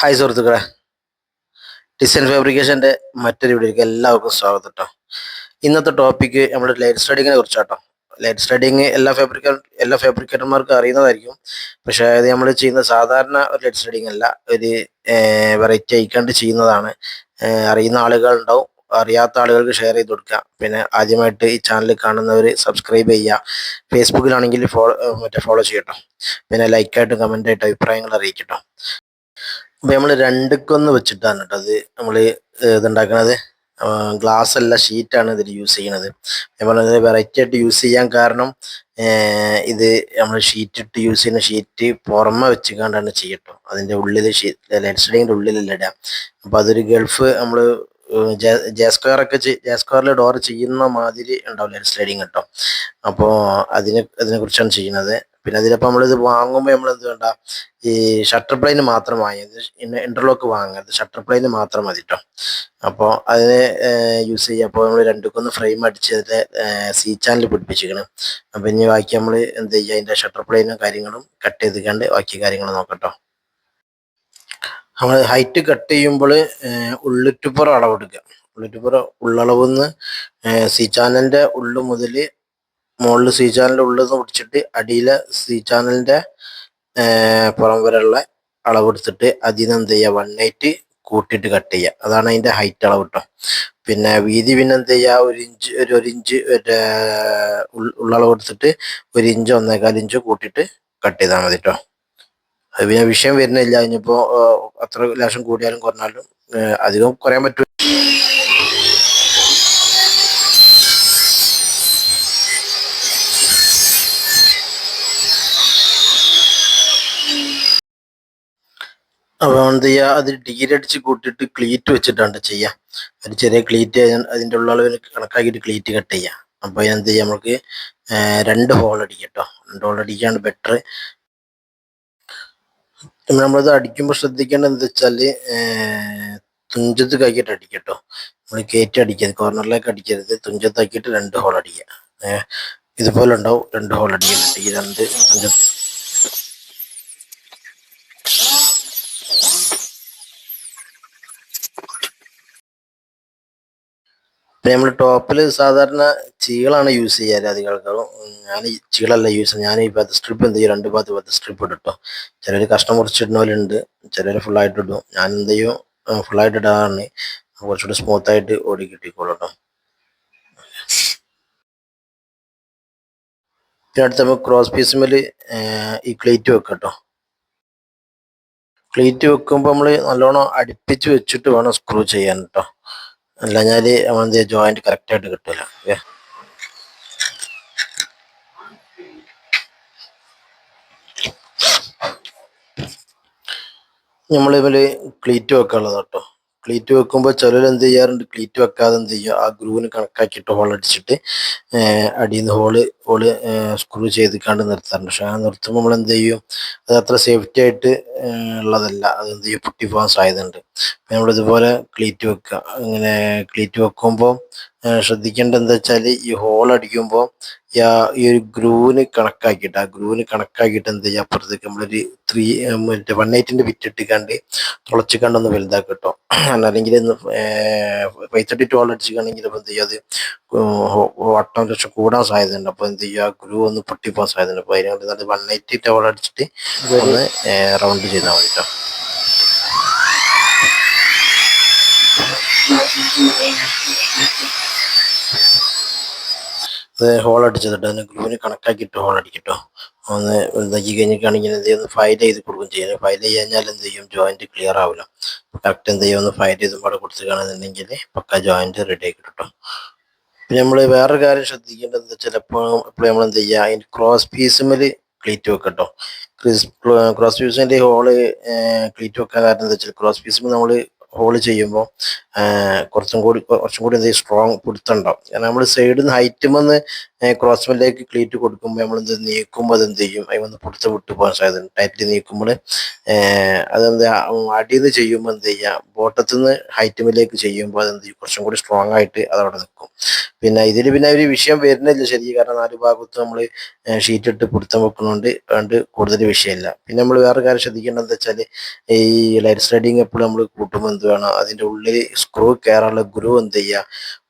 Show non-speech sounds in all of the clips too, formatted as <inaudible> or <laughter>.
Hi സുഹൃത്തുക്കളെ. Design ഫാബ്രിക്കേഷന്റെ മറ്റൊരു വീഡിയോയിലേക്ക് എല്ലാവർക്കും സ്വാഗതം കേട്ടോ ഇന്നത്തെ ടോപ്പിക്ക് നമ്മുടെ ലൈറ്റ് സ്റ്റഡിങ്ങിനെ കുറിച്ചാട്ടോ ലൈറ്റ് സ്റ്റഡിങ് എല്ലാ ഫാബ്രിക്ക എല്ലാ ഫാബ്രിക്കേറ്റർമാർക്കും അറിയുന്നതായിരിക്കും. പക്ഷേ അത് നമ്മൾ ചെയ്യുന്ന സാധാരണ ഒരു ലൈറ്റ് സ്റ്റഡിങ് അല്ല. ഒരു വെറൈറ്റി ആയിക്കാണ്ട് ചെയ്യുന്നതാണ്. അറിയുന്ന ആളുകൾ ഉണ്ടാവും. അറിയാത്ത ആളുകൾക്ക് ഷെയർ ചെയ്ത് കൊടുക്കുക പിന്നെ ആദ്യമായിട്ട് ഈ ചാനൽ കാണുന്നവർ സബ്സ്ക്രൈബ് ചെയ്യുക. ഫേസ്ബുക്കിലാണെങ്കിൽ ഫോളോ മറ്റേ ഫോളോ ചെയ്യട്ടോ. പിന്നെ ലൈക്കായിട്ടും കമന്റായിട്ടും അഭിപ്രായങ്ങൾ അറിയിക്കട്ടോ. അപ്പൊ നമ്മൾ രണ്ടുക്കൊന്ന് വെച്ചിട്ടാണ് കേട്ടോ അത് നമ്മൾ ഇതുണ്ടാക്കണത്. ഗ്ലാസ് അല്ല ഷീറ്റാണ് ഇതിൽ യൂസ് ചെയ്യണത്. അതേപോലെ നമ്മൾ വെറൈറ്റി ആയിട്ട് യൂസ് ചെയ്യാൻ കാരണം ഇത് നമ്മൾ ഷീറ്റ് ഇട്ട് യൂസ് ചെയ്യുന്ന ഷീറ്റ് പുറമെ വെച്ചുകൊണ്ടാണ് ചെയ്യട്ടോ. അതിന്റെ ഉള്ളിൽ ലൈറ്റ് സ്റ്റഡിങ്ങിന്റെ ഉള്ളിലല്ല ഇടാം. അപ്പൊ അതൊരു ഗൾഫ് നമ്മൾ ജെ സ്ക്വയർ ഒക്കെ ഡോർ ചെയ്യുന്ന മാതിരി ഉണ്ടാവും ലൈറ്റ് സ്ലൈഡിങ് കേട്ടോ അപ്പോൾ അതിനെ അതിനെ കുറിച്ചാണ് ചെയ്യുന്നത്. പിന്നെ അതിലപ്പോൾ നമ്മളിത് വാങ്ങുമ്പോൾ നമ്മൾ എന്ത് വേണ്ട ഈ ഷട്ടർ പ്ലെയിന് മാത്രം വാങ്ങിയത് ഇന്റർലോക്ക് വാങ്ങരുത്. ഷട്ടർ പ്ലെയിന് മാത്രം മതി കേട്ടോ അപ്പോൾ അതിനെ യൂസ് ചെയ്യുക അപ്പോൾ നമ്മൾ രണ്ടുക്കൊന്ന് ഫ്രെയിം അടിച്ച് അതിന്റെ സി ചാനൽ പിടിപ്പിച്ചിരിക്കണം. അപ്പോൾ ഇനി ബാക്കി നമ്മൾ എന്ത് ചെയ്യുക അതിന്റെ ഷട്ടർ പ്ലെയിനും കാര്യങ്ങളും കട്ട് ചെയ്ത് കണ്ട് ബാക്കി കാര്യങ്ങൾ നോക്കട്ടോ നമ്മൾ ഹൈറ്റ് കട്ട് ചെയ്യുമ്പോൾ ഉള്ളിറ്റുപുറം അളവെടുക്കുക ഉള്ളിറ്റുപുറം ഉള്ളളവെന്ന് സി ചാനലിന്റെ ഉള്ളു മുതൽ മുകളിൽ സി ഉള്ളിൽ നിന്ന് പിടിച്ചിട്ട് അടിയിലെ സി ചാനലിന്റെ പുറം വരെയുള്ള അളവെടുത്തിട്ട് അതിൽ നിന്ന് എന്ത് ചെയ്യുക വൺ എയ്റ്റ് കൂട്ടിയിട്ട് കട്ട് ചെയ്യുക അതാണ് അതിന്റെ ഹൈറ്റ് അളവ് കേട്ടോ പിന്നെ വീതി പിന്നെ എന്ത് ചെയ്യുക ഒരു ഇഞ്ച് ഒരു ഒരു ഇഞ്ച് ഉള്ളളവ് എടുത്തിട്ട് ഒരു ഇഞ്ച് ഒന്നേകാൽ ഇഞ്ച് കൂട്ടിയിട്ട് കട്ട് ചെയ്താൽ മതി കേട്ടോ അത് പിന്നെ വിഷയം വരുന്നില്ല. ഇനിയിപ്പോൾ അത്ര ലേശം കൂടിയാലും കുറഞ്ഞാലും അധികം കുറയാൻ പറ്റും അപ്പോൾ എന്ത് ചെയ്യുക അത് ഡിഗ്രി അടിച്ച് കൂട്ടിയിട്ട് ക്ലീറ്റ് വെച്ചിട്ടാണ് ചെയ്യുക ഒരു ചെറിയ ക്ലീറ്റ് അതിന്റെ ഉള്ള അളവിൽ കണക്കാക്കിയിട്ട് ക്ലീറ്റ് കട്ട് ചെയ്യുക അപ്പോൾ എന്ത് ചെയ്യുക നമുക്ക് രണ്ട് ഹോൾ അടിക്കാം കേട്ടോ രണ്ട് ഹോൾ അടിക്കുകയാണ് ബെറ്റർ നമ്മളത് അടിക്കുമ്പോൾ ശ്രദ്ധിക്കേണ്ടത് എന്താ വെച്ചാൽ തുഞ്ചത്ത് അടിക്കുക കേട്ടോ നമ്മൾ കയറ്റി അടിക്കരുത്. കോർണറിലേക്ക് അടിക്കരുത്. തുഞ്ചത്താക്കിയിട്ട് രണ്ട് ഹോൾ അടിക്കുക ഇതുപോലെ ഉണ്ടാവും. രണ്ട് ഹോൾ അടിക്കുന്നുണ്ട് ഈ രണ്ട് തുഞ്ചത്ത് പിന്നെ നമ്മൾ ടോപ്പിൽ സാധാരണ ചീളാണ് യൂസ് ചെയ്യാറ് അധികം ആൾക്കാരും ഞാൻ ചീളല്ല യൂസ് ചെയ്യുന്നത്. ഞാൻ ഈ പത്ത് സ്ട്രിപ്പ് എന്ത് ചെയ്യും? രണ്ട് പത്ത് പത്ത് സ്ട്രിപ്പ് ഇട്ടോ ചിലർ കഷ്ണം മുറിച്ചിടുന്നവരുണ്ട് ചിലർ ഫുള്ളായിട്ട് ഇടും. ഞാൻ എന്ത് ചെയ്യും? ഫുള്ളായിട്ട് ഇടാറാണ്. കുറച്ചുകൂടി സ്മൂത്ത് ആയിട്ട് ഓടി കിട്ടിക്കോളൂ കേട്ടോ പിന്നെ അടുത്ത് നമുക്ക് ക്രോസ് പീസുമേൽ ഈ ക്ലീറ്റ് വെക്കാം കേട്ടോ ക്ലീറ്റ് വെക്കുമ്പോൾ നമ്മൾ നല്ലോണം അടുപ്പിച്ച് വെച്ചിട്ട് വേണം സ്ക്രൂ ചെയ്യാൻ കേട്ടോ അല്ലഞ്ഞാൽ നമ്മളെന്ത് ജോയിന്റ് കറക്റ്റ് ആയിട്ട് കിട്ടില്ല ഓക്കെ നമ്മളിതിൽ ക്ലീറ്റ് വെക്കാനുള്ളത് കേട്ടോ ക്ലീറ്റ് വെക്കുമ്പോൾ ചിലർ എന്ത് ചെയ്യാറുണ്ട്? ക്ലീറ്റ് വെക്കാതെ എന്ത് ചെയ്യുക ആ ഗ്രൂവിന് കണക്കാക്കിയിട്ട് ഹോൾ അടിച്ചിട്ട് അടിയിൽ നിന്ന് ഹോൾ ഹോൾ സ്ക്രൂ ചെയ്ത് കണ്ട് നിർത്താറുണ്ട്. പക്ഷെ ആ നിർത്തുമ്പോൾ നമ്മൾ എന്ത് ചെയ്യും? അത് അത്ര സേഫ്റ്റി ആയിട്ട് ഉള്ളതല്ല. അത് എന്ത് ചെയ്യും? പൊട്ടിപ്പോകാൻ സാധ്യതയുണ്ട്. നമ്മൾ ഇതുപോലെ ക്ലീറ്റ് വെക്കുക അങ്ങനെ ക്ലീറ്റ് വെക്കുമ്പോൾ ശ്രദ്ധിക്കേണ്ടത് എന്താ വെച്ചാൽ ഈ ഹോൾ അടിക്കുമ്പോൾ ഈ ഈ ഒരു ഗ്രൂവിന് കണക്കാക്കിയിട്ട് ആ ഗ്രൂവിന് കണക്കാക്കിയിട്ട് എന്ത് ചെയ്യുക അപ്പുറത്തേക്ക് നമ്മളൊരു ത്രീ മറ്റേ വൺ എയ്റ്റിന്റെ വിറ്റിട്ടിക്കാണ്ട് തുളച്ച് കണ്ടൊന്ന് വലുതാക്കി കേട്ടോ <clears throat> അല്ലെങ്കിൽ ഫൈവ് തേർട്ടി ടു ഹോൾ അടിച്ചിക്കാണെങ്കിൽ അപ്പോൾ എന്ത് ചെയ്യുക അത് വട്ടം ലക്ഷം കൂടാൻ സാധ്യതയുണ്ട്. അപ്പോൾ എന്ത് ചെയ്യുക ഗ്രൂ ഒന്ന് പൊട്ടിപ്പോകാൻ സാധ്യതയുണ്ട്. അപ്പോൾ അതിനുവേണ്ടി നല്ല വൺ എയ്റ്റി ഹോൾ അടിച്ചിട്ട് ഒന്ന് റൗണ്ട് ചെയ്താൽ മതി കേട്ടോ അത് ഹോൾ അടിച്ചതിട്ട് അതിന് ഗ്രൂവിന് കണക്കാക്കിയിട്ട് ഹോൾ അടിക്കട്ടോ. ഒന്ന് ഇതാക്കി കഴിഞ്ഞിട്ടാണെങ്കിൽ എന്ത് ചെയ്യും ഫയൽ ചെയ്ത് കൊടുക്കും ചെയ്യുന്നത് ഫയൽ കഴിഞ്ഞാൽ എന്ത് ചെയ്യും? ജോയിന്റ് ക്ലിയർ ആവില്ല കറക്റ്റ് എന്ത് ചെയ്യും ഒന്ന് ഫയൽ ചെയ്ത് പാടെ കൊടുത്തുകയാണെന്നുണ്ടെങ്കിൽ പക്ക ജോയിന്റ് റെഡി ആക്കി കിട്ടും പിന്നെ നമ്മൾ വേറൊരു കാര്യം ശ്രദ്ധിക്കേണ്ടത് ചിലപ്പോൾ എപ്പോഴും നമ്മൾ എന്ത് ചെയ്യുക? അതിന്റെ ക്രോസ് പീസുമേൽ ക്ലീറ്റ് വെക്കട്ടോ ക്രിസ് ക്രോസ് പീസിന്റെ ഹോൾ ക്ലീറ്റ് വെക്കാൻ കാരണം എന്താ വെച്ചാൽ ക്രോസ് പീസുമ്പോൾ നമ്മൾ ഹോൾ ചെയ്യുമ്പോൾ കുറച്ചും കൂടി കുറച്ചും കൂടി എന്തെങ്കിലും സ്ട്രോങ് പിടുത്തുണ്ടാവും. കാരണം നമ്മൾ സൈഡിൽ നിന്ന് ഹൈറ്റും വന്ന് ക്രോസ്മെല്ലേക്ക് ക്ലീറ്റ് കൊടുക്കുമ്പോൾ നമ്മൾ എന്ത് നീക്കുമ്പോൾ അത് എന്ത് ചെയ്യും? അതിൽ വന്ന് പിടുത്ത് വിട്ടു പോകാൻ സാധ്യത ടൈറ്റിൽ നീക്കുമ്പോൾ അതെന്താ അടിയിൽ നിന്ന് ചെയ്യുമ്പോൾ എന്ത് ചെയ്യുക ബോട്ടത്തിൽ നിന്ന് ഹൈറ്റുമിലേക്ക് ചെയ്യുമ്പോൾ അതെന്ത് ചെയ്യും? കുറച്ചും കൂടി സ്ട്രോങ് ആയിട്ട് അതവിടെ നിൽക്കും പിന്നെ ഇതിൽ പിന്നെ ഒരു വിഷയം വരുന്നില്ല ശരിക്കും. കാരണം നാല് ഭാഗത്ത് നമ്മൾ ഷീറ്റ് ഇട്ട് പിടുത്തം വെക്കുന്നുണ്ട് അതുകൊണ്ട് കൂടുതൽ വിഷയമില്ല. പിന്നെ നമ്മൾ വേറെ കാര്യം ശ്രദ്ധിക്കേണ്ടത് വെച്ചാൽ ഈ ലൈറ്റ് സ്ലൈഡിങ് എപ്പോഴും നമ്മൾ കൂട്ടുമ്പോൾ എന്ത് വേണം? അതിന്റെ ഉള്ളിൽ സ്ക്രൂ കയറാനുള്ള ഗ്രൂ എന്ത് ചെയ്യുക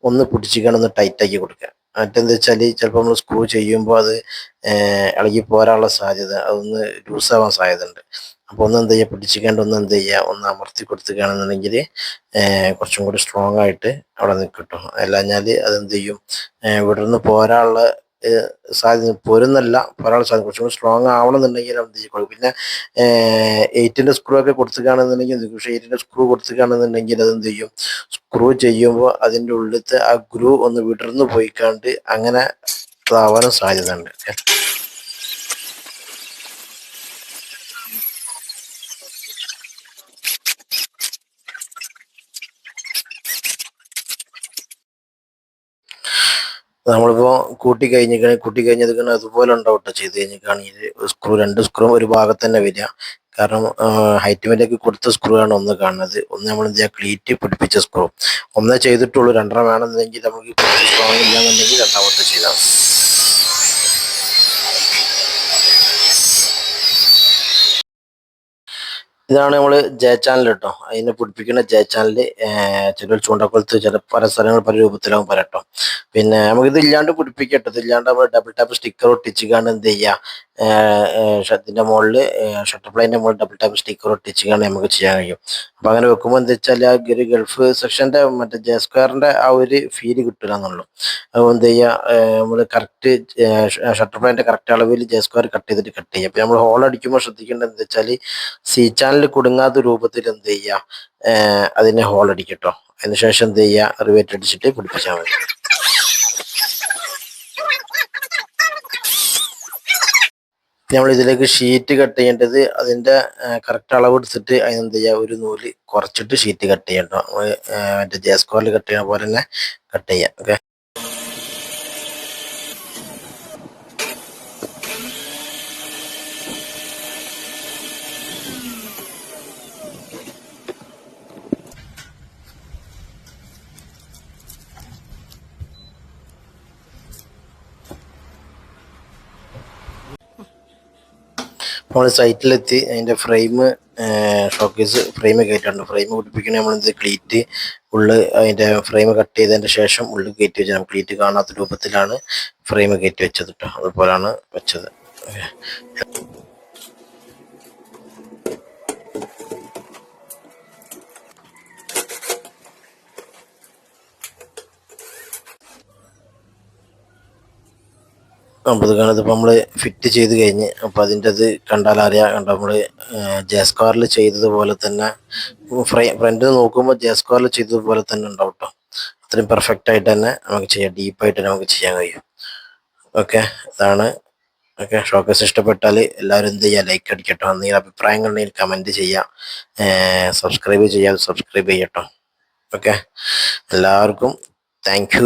ഒന്ന് പിടിച്ചിക്കണം ഒന്ന് ടൈറ്റാക്കി കൊടുക്കുക മറ്റെന്താ വെച്ചാൽ ചിലപ്പോൾ നമ്മൾ സ്ക്രൂ ചെയ്യുമ്പോൾ അത് ഇളകി പോരാനുള്ള സാധ്യത അതൊന്ന് ലൂസാവാൻ ആവാൻ ഉണ്ട് അപ്പോൾ ഒന്ന് എന്ത് ചെയ്യുക പിടിച്ചിക്കാണ്ട് ഒന്ന് എന്ത് ചെയ്യുക ഒന്ന് അമർത്തി കൊടുത്തുകയാണെന്നുണ്ടെങ്കിൽ കുറച്ചും കൂടി സ്ട്രോങ് ആയിട്ട് അവിടെ നിൽക്കട്ടോ അല്ലാഞ്ഞാൽ അതെന്ത് ചെയ്യും? ഇവിടെ നിന്ന് പോരാനുള്ള സാധ്യത പോരുന്നല്ല. പോരാനുള്ള സാധ്യത കുറച്ചും കൂടി സ്ട്രോങ് ആവണമെന്നുണ്ടെങ്കിൽ എന്ത് ചെയ്യും? പിന്നെ എയ്റ്റിന്റെ സ്ക്രൂ ഒക്കെ കൊടുത്തുകയാണെന്നുണ്ടെങ്കിൽ പക്ഷേ എയ്റ്റിന്റെ സ്ക്രൂ കൊടുത്തുകയാണെന്നുണ്ടെങ്കിൽ അതെന്ത് ചെയ്യും? സ്ക്രൂ ചെയ്യുമ്പോൾ അതിന്റെ ഉള്ളിലത്തെ ആ ഗ്രൂ ഒന്ന് വിടർന്നു പോയിക്കാണ്ട് അങ്ങനെ ഇതാവാനും സാധ്യത ഉണ്ട് നമ്മളിപ്പോ കൂട്ടി കഴിഞ്ഞിക്കണ കൂട്ടി കഴിഞ്ഞത് അതുപോലെ ഉണ്ടാവും ട്ടോ ചെയ്ത് കഴിഞ്ഞിട്ടാണെങ്കിൽ സ്ക്രൂ രണ്ട് സ്ക്രൂ ഒരു ഭാഗത്ത് തന്നെ വരിക. കാരണം ഹൈറ്റ് മേലേക്ക് കൊടുത്ത സ്ക്രൂ ആണ് ഒന്ന് കാണുന്നത്. ഒന്ന് നമ്മൾ എന്ത് ചെയ്യുക? ക്ലീറ്റ് പിടിപ്പിച്ച സ്ക്രൂ ഒന്നേ ചെയ്തിട്ടുള്ളൂ. രണ്ടെണ്ണം വേണമെന്നുണ്ടെങ്കിൽ നമുക്ക് ഇല്ലാന്നുണ്ടെങ്കിൽ രണ്ടാമത്തെ ചെയ്താൽ ഇതാണ് നമ്മൾ ജെ ചാനൽ കേട്ടോ അതിനെ പിടിപ്പിക്കുന്ന ജെ ചാനൽ ചില ചൂണ്ടക്കുളത്ത് ചില പല സ്ഥലങ്ങൾ പല രൂപത്തിലാവും പരട്ടോ. പിന്നെ നമുക്കിത് ഇല്ലാണ്ട് പിടിപ്പിക്കട്ടെ. ഇല്ലാണ്ട് നമ്മൾ ഡബിൾ ടാപ്പ് സ്റ്റിക്കർ ഒട്ടിച്ചിക്കാണ്ട് എന്ത് ചെയ്യുക ഇതിന്റെ മുകളിൽ ഷട്ടർ പ്ലൈന്റെ മുകളിൽ ഡബിൾ ടാപ്പ് സ്റ്റിക്കർ ഒട്ടിച്ചിക്കാണ്ട് നമുക്ക് ചെയ്യാൻ കഴിയും. അപ്പൊ അങ്ങനെ വെക്കുമ്പോൾ എന്താ വെച്ചാൽ ആ ഒരു ഗൾഫ് സെക്ഷന്റെ മറ്റേ ജെ സ്ക്വയറിന്റെ ആ ഒരു ഫീൽ കിട്ടില്ല എന്നുള്ളൂ അപ്പോൾ എന്ത് ചെയ്യുക നമ്മൾ കറക്റ്റ് ഷട്ടർ പ്ലൈന്റെ കറക്റ്റ് അളവിൽ ജെ സ്ക്വയർ കട്ട് ചെയ്തിട്ട് കട്ട് ചെയ്യുക അപ്പോൾ നമ്മൾ ഹോൾ അടിക്കുമ്പോൾ ശ്രദ്ധിക്കേണ്ടത് എന്താ വെച്ചാൽ സി ചാനൽ കുടുങ്ങാത്ത രൂപത്തിൽ എന്ത് ചെയ്യുക അതിനെ ഹോൾ അടിക്കട്ടോ അതിനുശേഷം എന്ത് ചെയ്യുക റിവേറ്റ് അടിച്ചിട്ട് പിടിപ്പിച്ചാൽ മതി. നമ്മൾ ഇതിലേക്ക് ഷീറ്റ് കട്ട് ചെയ്യേണ്ടത് അതിന്റെ കറക്റ്റ് അളവ് എടുത്തിട്ട് അതിനെന്ത് ചെയ്യുക ഒരു നൂൽ കുറച്ചിട്ട് ഷീറ്റ് കട്ട് ചെയ്യട്ടോ മറ്റേ ജെ സ്ക്വയറിൽ കട്ട് ചെയ്യുന്ന പോലെ തന്നെ കട്ട് ചെയ്യാം. ഓക്കെ നമ്മൾ സൈറ്റിലെത്തി അതിന്റെ ഫ്രെയിം ഷോക്കേസ് ഫ്രെയിം കയറ്റാണ്ട് ഫ്രെയിം പിടിപ്പിക്കണ നമ്മളെന്ത് ക്ലീറ്റ് ഉള്ളിൽ അതിന്റെ ഫ്രെയിം കട്ട് ചെയ്തതിന്റെ ശേഷം ഉള്ളിൽ കയറ്റി വെച്ചാൽ ക്ലീറ്റ് കാണാത്ത രൂപത്തിലാണ് ഫ്രെയിം കയറ്റി വെച്ചത് കേട്ടോ അതുപോലാണ് വെച്ചത്. അപ്പോൾ ഇത് കാണുന്നത് നമ്മൾ ഫിറ്റ് ചെയ്ത് കഴിഞ്ഞ് അപ്പോൾ അതിന്റെ അത് കണ്ടാൽ അറിയാം. കണ്ട നമ്മൾ ജാസ്കാറിൽ ചെയ്തതുപോലെ തന്നെ ഫ്രൈ ഫ്രണ്ട് നോക്കുമ്പോൾ ജാസ്കാറിൽ ചെയ്തതുപോലെ തന്നെ ഉണ്ടാവും കേട്ടോ അത്രയും പെർഫെക്റ്റ് ആയിട്ട് തന്നെ നമുക്ക് ചെയ്യാം. ഡീപ്പായിട്ട് നമുക്ക് ചെയ്യാൻ കഴിയും. ഓക്കെ ഇതാണ്. ഓക്കെ ഷോക്കേസ് ഇഷ്ടപ്പെട്ടാൽ എല്ലാവരും എന്ത് ചെയ്യുക ലൈക്ക് അടിക്കട്ടോ. എന്തെങ്കിലും അഭിപ്രായങ്ങളുണ്ടെങ്കിൽ കമന്റ് ചെയ്യാം. സബ്സ്ക്രൈബ് ചെയ്യാതെ സബ്സ്ക്രൈബ് ചെയ്യട്ടോ ഓക്കെ എല്ലാവർക്കും താങ്ക്